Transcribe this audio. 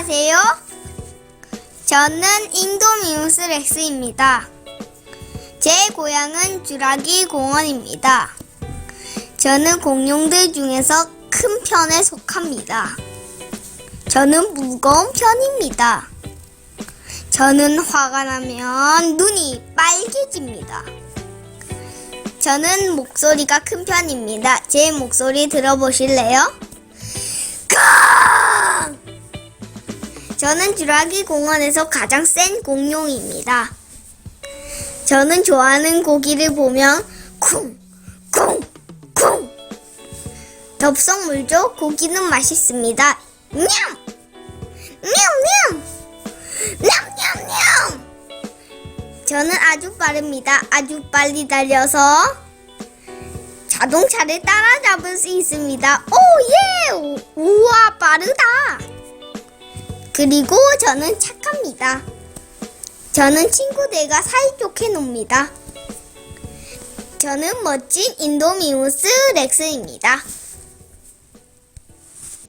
안녕하세요. 저는 인도미우스 렉스입니다. 제 고향은 주라기 공원입니다. 저는 공룡들 중에서 큰 편에 속합니다. 저는 무거운 편입니다. 저는 화가 나면 눈이 빨개집니다. 저는 목소리가 큰 편입니다. 제 목소리 들어보실래요? 깡! 저는 주라기 공원에서 가장 센 공룡입니다. 저는 좋아하는 고기를 보면 쿵, 쿵, 쿵. 덥석 물죠? 고기는 맛있습니다. 냠! 냠, 냠! 냠, 냠, 냠! 저는 아주 빠릅니다. 아주 빨리 달려서 자동차를 따라잡을 수 있습니다. 오, 예! 우와, 빠르다! 그리고 저는 착합니다. 저는 친구들과 사이좋게 놉니다. 저는 멋진 인도미우스 렉스입니다.